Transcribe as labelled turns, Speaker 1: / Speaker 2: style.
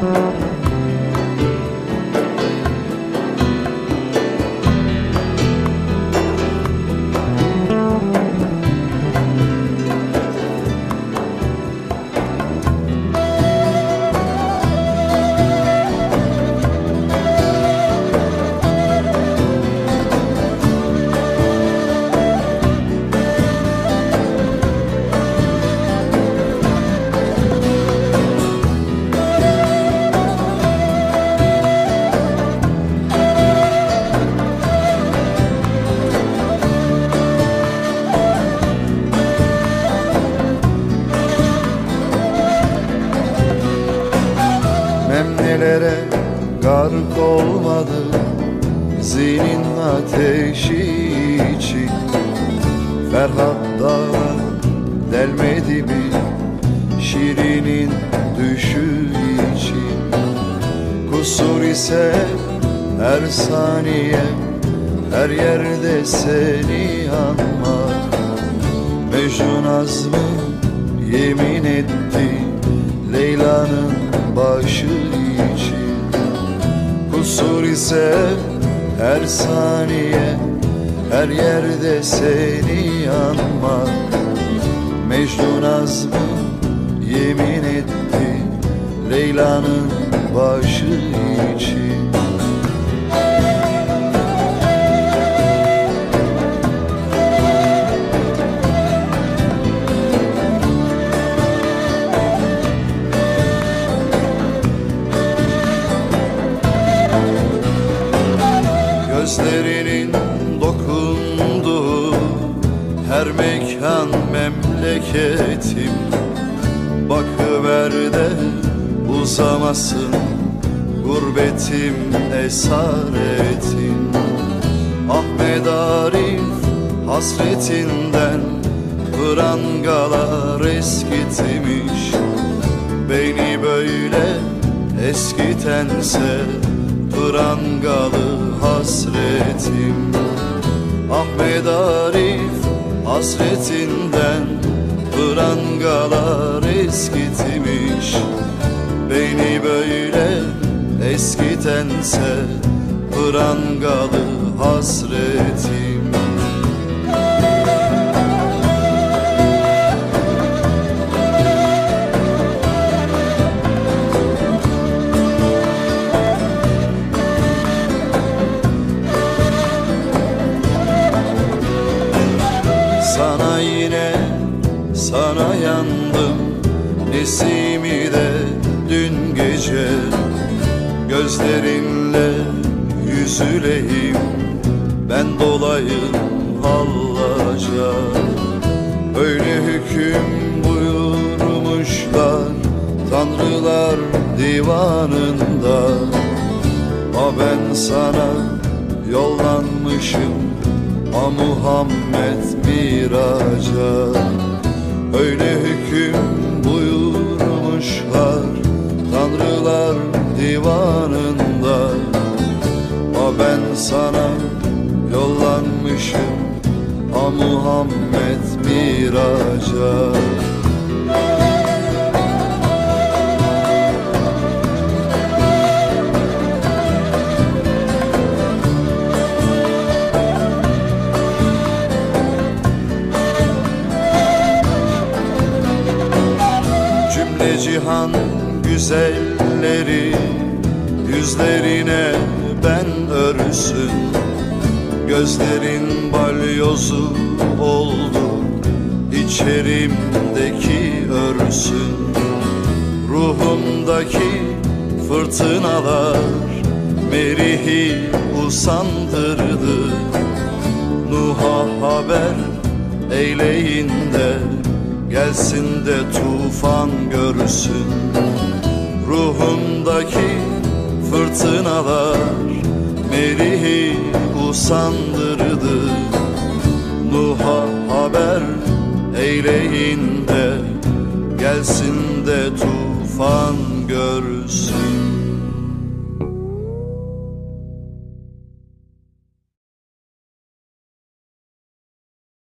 Speaker 1: Thank you. Gölgelere gark olmadı Zinin ateşi için. Ferhat dağlar delmedi mi Şirinin düşü için. Kusur ise her saniye Her yerde seni anmak. Mecnun azmı ise her saniye Her yerde seni anmak Mecnun azmı yemin etti Leyla'nın başı için Gözlerinin dokunduğu her mekan memleketim. Bakıver de uzamasın gurbetim esaretim. Ahmet Arif hasretinden prangalar eskitmiş. Beni böyle eskitense prangalı hasretim. Ahmet Arif hasretinden prangalar eskitmiş. Beni böyle eskitense prangalı hasretim yandım. Nesimi de dün gece Gözlerinle yüzüleyim. Ben dolayım hallaca Öyle hüküm buyurmuşlar Tanrılar divanında. Ama ben sana yollanmışım A Muhammed miraca yollanmışım A Muhammed miraca. Cümle cihan güzelleri Yüzlerine ben örsün Gözlerin balyozu oldu. İçerimdeki örsün Ruhumdaki fırtınalar Merihi usandırdı. Nuh'a haber eyleyin de Gelsin de tufan görsün. Ruhumdaki fırtınalar Merihi usandırdı Nuh'a haber eyleyin de Gelsin de tufan görsün